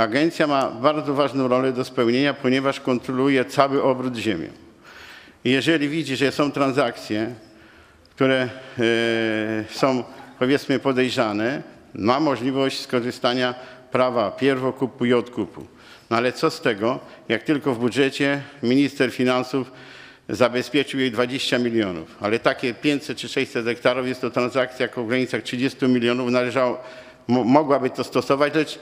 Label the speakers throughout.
Speaker 1: Agencja ma bardzo ważną rolę do spełnienia, ponieważ kontroluje cały obrót ziemią. Jeżeli widzi, że są transakcje, które e, są powiedzmy podejrzane, ma możliwość skorzystania prawa pierwokupu i odkupu. No ale co z tego, jak tylko w budżecie minister finansów zabezpieczył jej 20 milionów, ale takie 500 czy 600 hektarów jest to transakcja w granicach 30 milionów, należało, mo- mogłaby to stosować, lecz,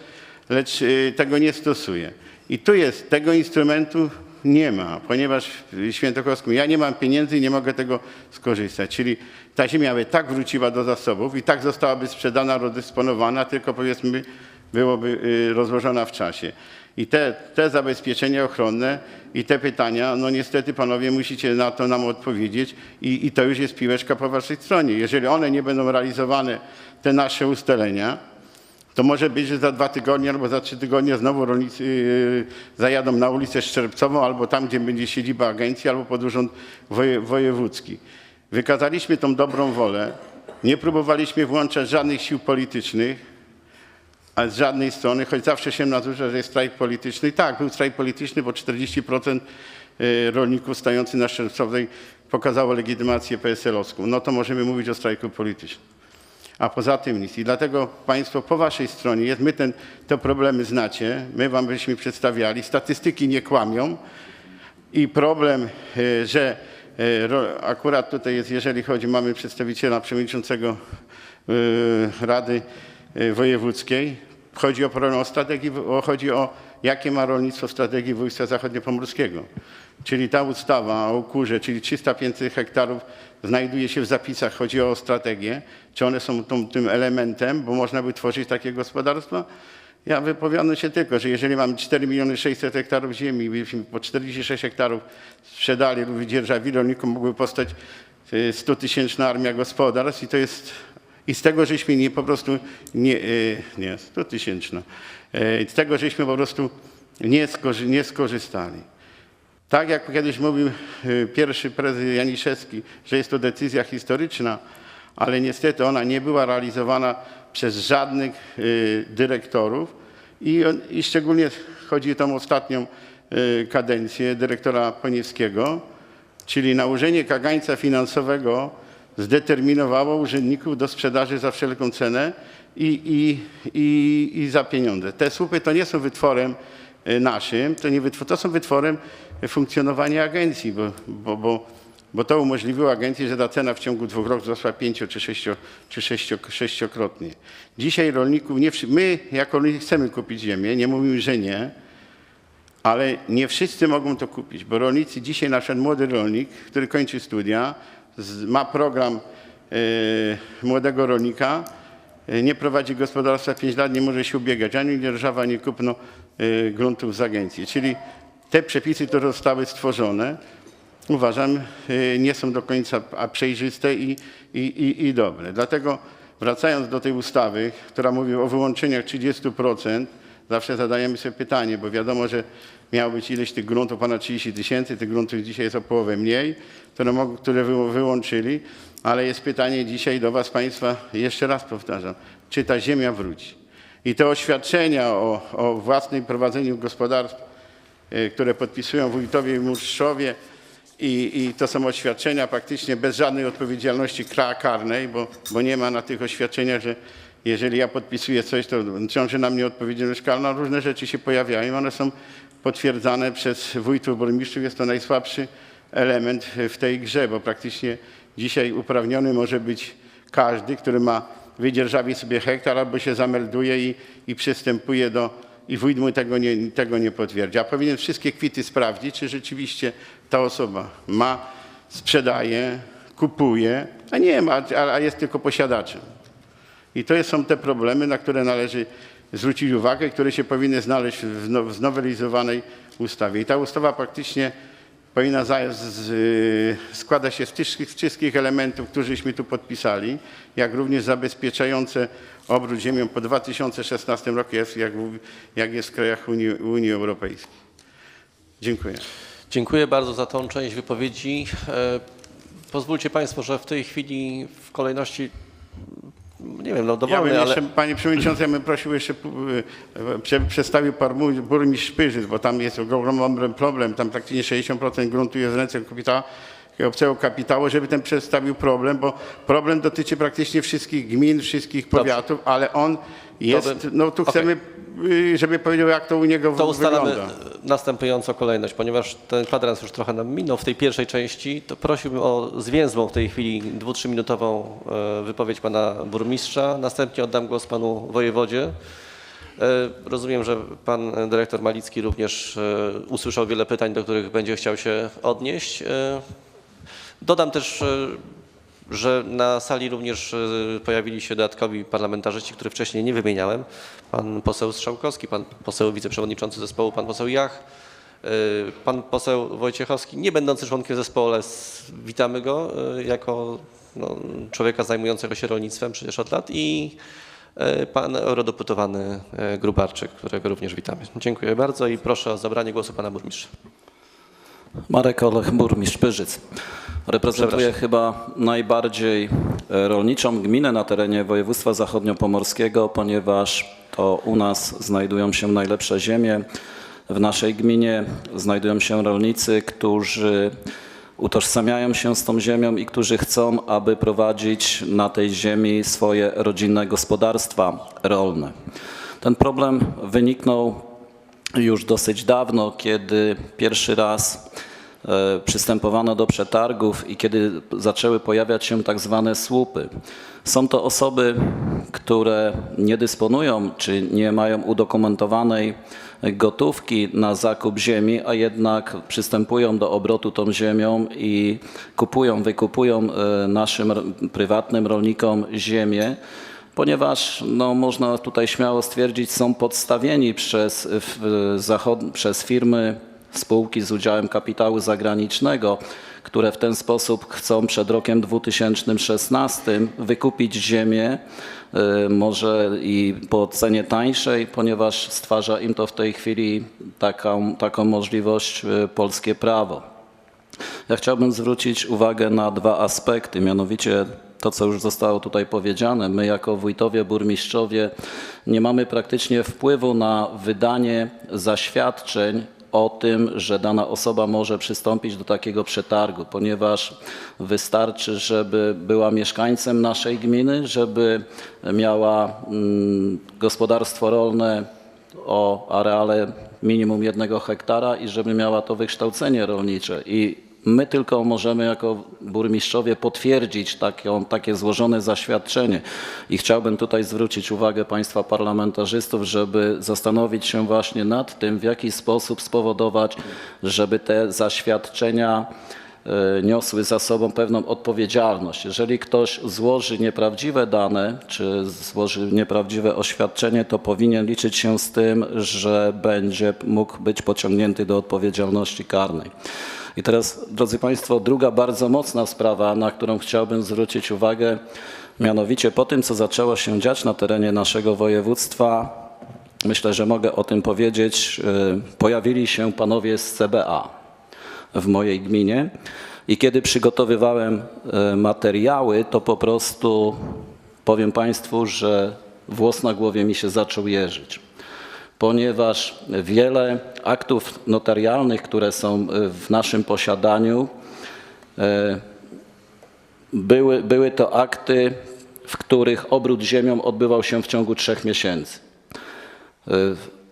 Speaker 1: lecz y, tego nie stosuje. I tu jest, tego instrumentu nie ma, ponieważ w Świętokowskim ja nie mam pieniędzy i nie mogę tego skorzystać. Czyli ta ziemia by tak wróciła do zasobów i tak zostałaby sprzedana, rozdysponowana, tylko powiedzmy byłoby y, rozłożona w czasie. I te, te zabezpieczenia ochronne i te pytania, no niestety panowie musicie na to nam odpowiedzieć i, i to już jest piłeczka po waszej stronie. Jeżeli one nie będą realizowane, te nasze ustalenia, to może być, że za dwa tygodnie albo za trzy tygodnie znowu rolnicy yy, zajadą na ulicę Szczerbcową albo tam, gdzie będzie siedziba agencji, albo pod urząd woje, wojewódzki. Wykazaliśmy tą dobrą wolę, nie próbowaliśmy włączać żadnych sił politycznych, a z żadnej strony, choć zawsze się narzuca, że jest strajk polityczny. Tak, był strajk polityczny, bo 40% y, rolników stojących na Szczerbcowej pokazało legitymację PSL-owską. No to możemy mówić o strajku politycznym a poza tym nic. I dlatego Państwo po Waszej stronie jest, my ten, te problemy znacie, my Wam byśmy przedstawiali, statystyki nie kłamią i problem, e, że e, akurat tutaj jest, jeżeli chodzi, mamy przedstawiciela przewodniczącego e, Rady Wojewódzkiej, chodzi o problem o strategii, chodzi o jakie ma rolnictwo w strategii województwa zachodniopomorskiego. Czyli ta ustawa o kurze, czyli 300-500 hektarów znajduje się w zapisach, chodzi o strategię, czy one są tą, tym elementem, bo można by tworzyć takie gospodarstwa. Ja wypowiadam się tylko, że jeżeli mamy 4 miliony 600 hektarów ziemi byśmy po 46 hektarów sprzedali lub wydzierżawili, rolnikom mogły powstać 100 tysięczna armia gospodarstw i to jest i z tego, żeśmy nie po prostu nie, e, nie 100 tysięczna, E, z tego, żeśmy po prostu nie, skorzy, nie skorzystali. Tak jak kiedyś mówił e, pierwszy prezes Janiszewski, że jest to decyzja historyczna, ale niestety ona nie była realizowana przez żadnych e, dyrektorów i, i szczególnie chodzi o tą ostatnią e, kadencję dyrektora Poniewskiego, czyli nałożenie kagańca finansowego zdeterminowało urzędników do sprzedaży za wszelką cenę i, i, i, i za pieniądze. Te słupy to nie są wytworem naszym, to, nie wytwór, to są wytworem funkcjonowania agencji, bo, bo, bo, bo to umożliwiło agencji, że ta cena w ciągu dwóch lat wzrosła pięcio czy, sześcio, czy sześcio, sześciokrotnie. Dzisiaj rolników, nie, my jako rolnicy chcemy kupić ziemię, nie mówimy, że nie, ale nie wszyscy mogą to kupić, bo rolnicy dzisiaj, na przykład młody rolnik, który kończy studia, ma program e, młodego rolnika, nie prowadzi gospodarstwa 5 lat, nie może się ubiegać ani dzierżawa, ani kupno e, gruntów z agencji. Czyli te przepisy, które zostały stworzone, uważam, e, nie są do końca przejrzyste i, i, i, i dobre. Dlatego wracając do tej ustawy, która mówi o wyłączeniach 30%, zawsze zadajemy sobie pytanie, bo wiadomo, że miało być ileś tych gruntów, ponad 30 tysięcy, tych gruntów dzisiaj jest o połowę mniej, które, które wy, wyłączyli, ale jest pytanie dzisiaj do Was Państwa, jeszcze raz powtarzam, czy ta ziemia wróci? I te oświadczenia o, o własnym prowadzeniu gospodarstw y, które podpisują wójtowie i burmistrzowie i, i to są oświadczenia praktycznie bez żadnej odpowiedzialności karnej, bo, bo nie ma na tych oświadczeniach, że jeżeli ja podpisuję coś, to ciąży na mnie odpowiedzialność karna. Różne rzeczy się pojawiają, one są potwierdzane przez wójtów, burmistrzów. Jest to najsłabszy element w tej grze, bo praktycznie dzisiaj uprawniony może być każdy, który ma wydzierżawi sobie hektar albo się zamelduje i, i przystępuje do, i wójt mu tego nie, tego nie potwierdzi. A powinien wszystkie kwity sprawdzić, czy rzeczywiście ta osoba ma, sprzedaje, kupuje, a nie ma, a, a jest tylko posiadaczem. I to są te problemy, na które należy zwrócić uwagę, które się powinny znaleźć w now- w znowelizowanej ustawie. I ta ustawa praktycznie powinna za, z, y, składa się z wszystkich- wszystkich elementów, którzyśmy tu podpisali, jak również zabezpieczające obrót ziemią po 2016 roku, jak, jak jest w krajach Unii, Unii Europejskiej. Dziękuję.
Speaker 2: Dziękuję bardzo za tą część wypowiedzi. E, Pozwólcie Państwo, że w tej chwili w kolejności nie wiem, no
Speaker 1: Ja bym
Speaker 2: dowolny, ale
Speaker 1: jeszcze, Panie Przewodniczący, ja bym prosił jeszcze, prze- przedstawił Pan burmistrz Szpyrzyc, bo tam jest ogromny problem, tam praktycznie 60% gruntu jest w ręce kapitału, obcego kapitału, żeby ten przedstawił problem, bo problem dotyczy praktycznie wszystkich gmin, wszystkich powiatów, ale on jest,
Speaker 2: bym-
Speaker 1: no tu chcemy, y, żeby powiedział, jak to u niego
Speaker 2: to ustalamy
Speaker 1: wygląda.
Speaker 2: następującą kolejność. Ponieważ ten kwadrans już trochę nam minął w tej pierwszej części, to prosiłbym o zwięzłą w tej chwili dwu, trzyminutową e, wypowiedź pana burmistrza. Następnie oddam głos panu wojewodzie. E, Rozumiem, że pan dyrektor Malicki również e, usłyszał wiele pytań, do których będzie chciał się odnieść. Dodam też, e, że na sali również e, pojawili się dodatkowi parlamentarzyści, których wcześniej nie wymieniałem. Pan poseł Strzałkowski, pan poseł wiceprzewodniczący zespołu, pan poseł Jach, e, pan poseł Wojciechowski, nie będący członkiem zespołu, ale witamy go jako no, człowieka zajmującego się rolnictwem przecież od lat i pan eurodeputowany Grubarczyk, którego również witamy. Dziękuję bardzo i proszę o zabranie głosu pana burmistrza.
Speaker 3: Marek Olech, burmistrz Pyrzyc. Reprezentuję chyba najbardziej e, rolniczą gminę na terenie województwa zachodniopomorskiego, ponieważ to u nas znajdują się najlepsze ziemie. W naszej gminie znajdują się rolnicy, którzy utożsamiają się z tą ziemią i którzy chcą, aby prowadzić na tej ziemi swoje rodzinne gospodarstwa rolne. Ten problem wyniknął już dosyć dawno, kiedy pierwszy raz przystępowano do przetargów i kiedy zaczęły pojawiać się tak zwane słupy. Są to osoby, które nie dysponują czy nie mają udokumentowanej gotówki na zakup ziemi, a jednak przystępują do obrotu tą ziemią i kupują, wykupują e, naszym prywatnym rolnikom ziemię ponieważ no, można tutaj śmiało stwierdzić, są podstawieni przez, w, zachod, przez firmy, spółki z udziałem kapitału zagranicznego, które w ten sposób chcą przed rokiem 2016 wykupić ziemię, y, może i po cenie tańszej, ponieważ stwarza im to w tej chwili taką, taką możliwość y, polskie prawo. Ja chciałbym zwrócić uwagę na dwa aspekty, mianowicie to, co już zostało tutaj powiedziane. My jako wójtowie, burmistrzowie nie mamy praktycznie wpływu na wydanie zaświadczeń o tym, że dana osoba może przystąpić do takiego przetargu, ponieważ wystarczy, żeby była mieszkańcem naszej gminy, żeby miała mm, gospodarstwo rolne o areale minimum jednego hektara i żeby miała to wykształcenie rolnicze. I my tylko możemy jako burmistrzowie potwierdzić taką, takie złożone zaświadczenie. I chciałbym tutaj zwrócić uwagę Państwa parlamentarzystów, żeby zastanowić się właśnie nad tym, w jaki sposób spowodować, żeby te zaświadczenia niosły za sobą pewną odpowiedzialność. Jeżeli ktoś złoży nieprawdziwe dane, czy złoży nieprawdziwe oświadczenie, to powinien liczyć się z tym, że będzie mógł być pociągnięty do odpowiedzialności karnej. I teraz, drodzy Państwo, druga bardzo mocna sprawa, na którą chciałbym zwrócić uwagę, mianowicie po tym, co zaczęło się dziać na terenie naszego województwa, myślę, że mogę o tym powiedzieć, y, pojawili się panowie z CBA w mojej gminie. I kiedy przygotowywałem e, materiały, to po prostu powiem Państwu, że włos na głowie mi się zaczął jeżyć. Ponieważ wiele aktów notarialnych, które są e, w naszym posiadaniu, e, były, były to akty, w których obrót ziemią odbywał się w ciągu trzech miesięcy.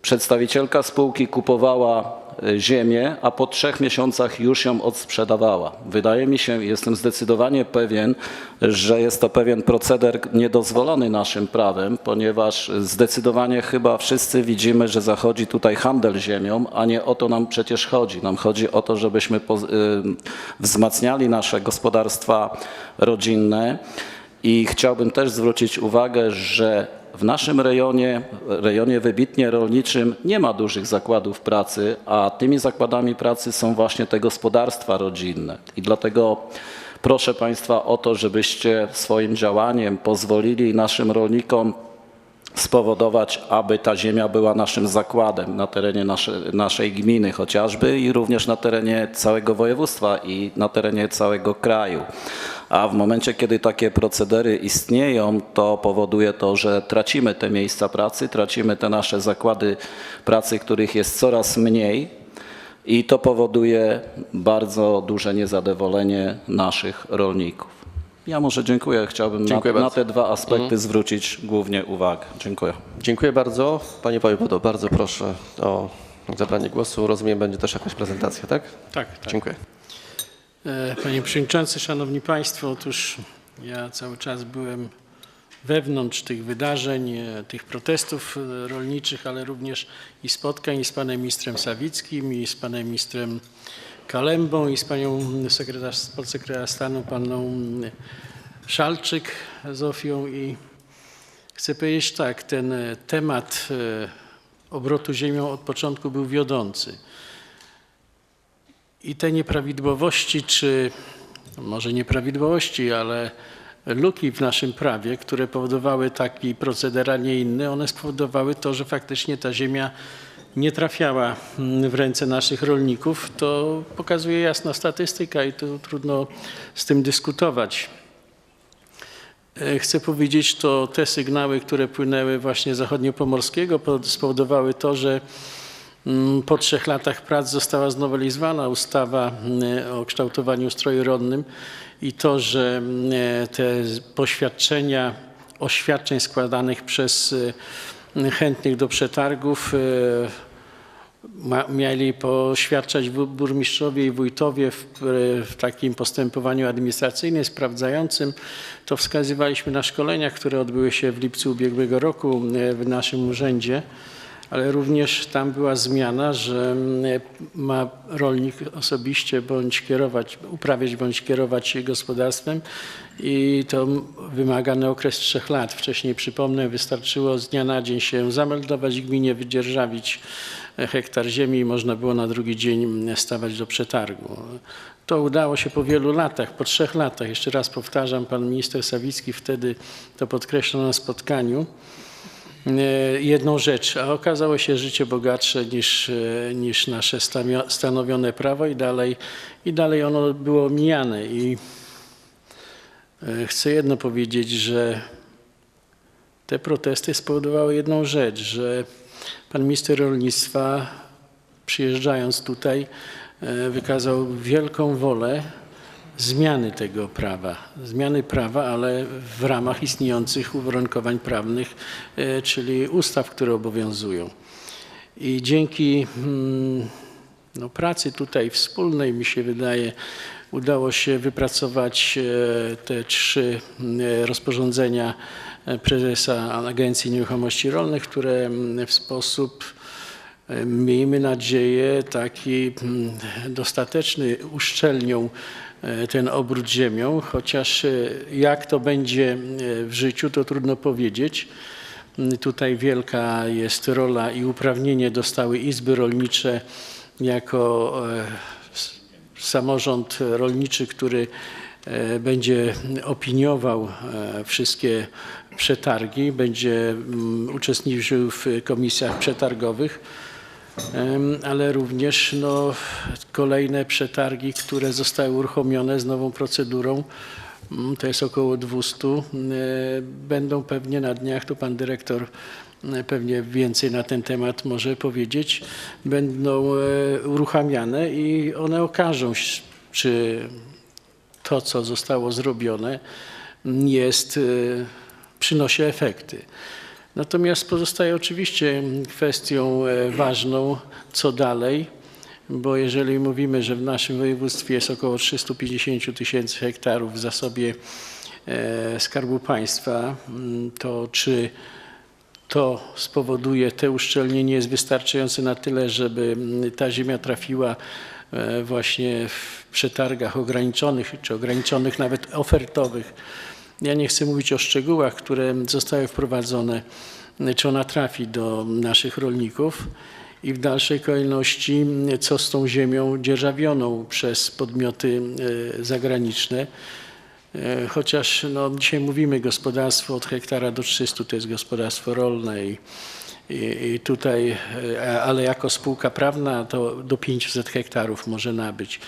Speaker 3: Przedstawicielka spółki kupowała ziemię, a po trzech miesiącach już ją odsprzedawała. Wydaje mi się, jestem zdecydowanie pewien, że jest to pewien proceder niedozwolony naszym prawem, ponieważ zdecydowanie chyba wszyscy widzimy, że zachodzi tutaj handel ziemią, a nie o to nam przecież chodzi. Nam chodzi o to, żebyśmy y, wzmacniali nasze gospodarstwa rodzinne. I chciałbym też zwrócić uwagę, że w naszym rejonie, rejonie wybitnie rolniczym, nie ma dużych zakładów pracy, a tymi zakładami pracy są właśnie te gospodarstwa rodzinne. I dlatego proszę Państwa o to, żebyście swoim działaniem pozwolili naszym rolnikom spowodować, aby ta ziemia była naszym zakładem na terenie nasze, naszej gminy chociażby i również na terenie całego województwa i na terenie całego kraju. A w momencie, kiedy takie procedery istnieją, to powoduje to, że tracimy te miejsca pracy, tracimy te nasze zakłady pracy, których jest coraz mniej. I to powoduje bardzo duże niezadowolenie naszych rolników. Ja może dziękuję. Chciałbym
Speaker 2: Dziękuję
Speaker 3: na, na te dwa aspekty zwrócić głównie uwagę. Dziękuję.
Speaker 2: Dziękuję bardzo. Panie wojewodo, bardzo proszę o zabranie głosu. Rozumiem, będzie też jakaś prezentacja, tak?
Speaker 4: Tak, tak.
Speaker 2: Dziękuję.
Speaker 4: E, Panie Przewodniczący, Szanowni Państwo, otóż ja cały czas byłem wewnątrz tych wydarzeń, e, tych protestów e, rolniczych, ale również i spotkań z panem ministrem Sawickim, i z panem ministrem Kalembą, i z panią sekretarz, podsekretarz stanu, paną Szalczyk, Zofią i chcę powiedzieć tak, ten e, temat e, obrotu ziemią od początku był wiodący. I te nieprawidłowości, czy może nieprawidłowości, ale luki w naszym prawie, które powodowały taki proceder, a nie inny, one spowodowały to, że faktycznie ta ziemia nie trafiała mm, w ręce naszych rolników. To pokazuje jasna statystyka i tu trudno z tym dyskutować. E, Chcę powiedzieć, to te sygnały, które płynęły właśnie zachodniopomorskiego po- spowodowały to, że Mm, Po trzech latach prac została znowelizowana ustawa mm, o kształtowaniu ustroju rodnym i to, że te poświadczenia oświadczeń składanych przez chętnych do przetargów ma, mieli poświadczać bu- burmistrzowie i wójtowie w, w takim postępowaniu administracyjnym sprawdzającym. To wskazywaliśmy na szkoleniach, które odbyły się w lipcu ubiegłego roku e, w naszym urzędzie, ale również tam była zmiana, że mm, ma rolnik osobiście bądź kierować, uprawiać bądź kierować gospodarstwem i to wymagany okres trzech lat. Wcześniej, przypomnę, wystarczyło z dnia na dzień się zameldować gminie, wydzierżawić hektar ziemi i można było na drugi dzień stawać do przetargu. To udało się po wielu latach, po trzech latach. Jeszcze raz powtarzam, pan minister Sawicki wtedy to podkreślał na spotkaniu e, jedną rzecz, a okazało się życie bogatsze niż, e, niż nasze stanowione prawo i dalej, i dalej ono było mijane. I e, chcę jedno powiedzieć, że te protesty spowodowały jedną rzecz, że pan minister rolnictwa przyjeżdżając tutaj e, wykazał wielką wolę zmiany tego prawa. Zmiany prawa, ale w ramach istniejących uwarunkowań prawnych, e, czyli ustaw, które obowiązują. I dzięki mm, no, pracy tutaj wspólnej, mi się wydaje, udało się wypracować e, te trzy mm, rozporządzenia prezesa Agencji Nieruchomości Rolnych, które mm, w sposób e, miejmy nadzieję, taki mm, dostateczny uszczelnią e, ten obrót ziemią, chociaż e, jak to będzie w życiu, to trudno powiedzieć. Mm, Tutaj wielka jest rola i uprawnienie dostały izby rolnicze jako samorząd rolniczy, który będzie opiniował wszystkie przetargi, będzie mm, uczestniczył w komisjach przetargowych, ale również no, kolejne przetargi, które zostały uruchomione z nową procedurą, mm, to jest około 200, e, będą pewnie na dniach, tu pan dyrektor e, pewnie więcej na ten temat może powiedzieć, będą e, uruchamiane i one okażą, czy to, co zostało zrobione, jest, przynosi efekty. Natomiast pozostaje oczywiście kwestią e, ważną, co dalej, bo jeżeli mówimy, że w naszym województwie jest około 350 tysięcy hektarów w zasobie e, Skarbu Państwa, mm, to czy to spowoduje, te uszczelnienie jest wystarczające na tyle, żeby mm, ta ziemia trafiła e, właśnie w przetargach ograniczonych, czy ograniczonych nawet ofertowych. Ja nie chcę mówić o szczegółach, które zostały wprowadzone, czy ona trafi do naszych rolników i w dalszej kolejności, co z tą ziemią dzierżawioną przez podmioty e, zagraniczne. E, Chociaż no, dzisiaj mówimy gospodarstwo od hektara do 300 to jest gospodarstwo rolne i, i, i tutaj, e, ale jako spółka prawna to do 500 hektarów może nabyć.